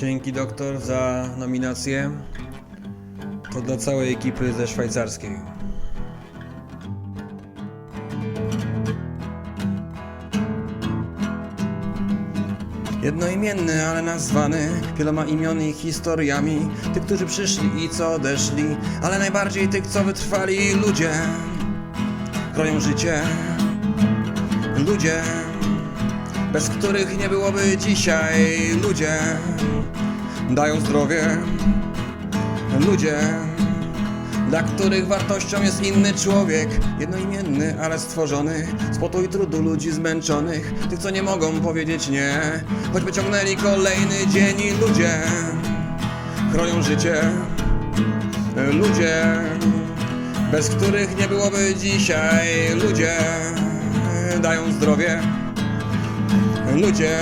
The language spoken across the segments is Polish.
Dzięki doktor za nominację. To dla całej ekipy ze szwajcarskiej. Jednoimienny, ale nazwany wieloma imiony i historiami. Tych, którzy przyszli i co odeszli, ale najbardziej tych, co wytrwali. Ludzie kroją życie. Ludzie, bez których nie byłoby dzisiaj. Ludzie dają zdrowie. Ludzie, dla których wartością jest inny człowiek, jednoimienny, ale stworzony z potu i trudu ludzi zmęczonych, tych, co nie mogą powiedzieć nie, choćby ciągnęli kolejny dzień i ludzie chroją życie. Ludzie, bez których nie byłoby dzisiaj, ludzie dają zdrowie. Ludzie,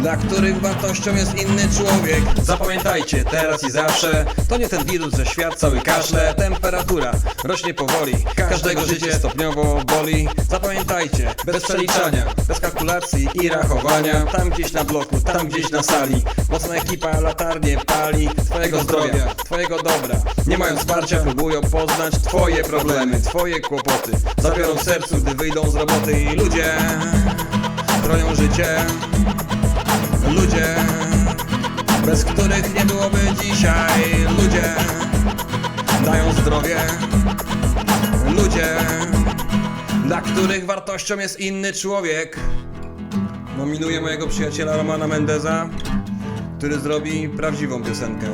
dla których wartością jest inny człowiek. Zapamiętajcie, teraz i zawsze, to nie ten wirus, że świat cały kaszle. Temperatura rośnie powoli, każdego życie stopniowo boli. Zapamiętajcie, bez przeliczania, bez kalkulacji i rachowania. Tam gdzieś na bloku, tam gdzieś na sali, mocna ekipa latarnie pali. Twojego zdrowia, twojego dobra. Nie mają wsparcia, próbują poznać twoje problemy, twoje kłopoty. Zabiorą w sercu, gdy wyjdą z roboty ludzie ludzie, ludzie, bez których nie byłoby dzisiaj. Ludzie dają zdrowie, ludzie, dla których wartością jest inny człowiek. Nominuję mojego przyjaciela Romana Mendeza, który zrobi prawdziwą piosenkę.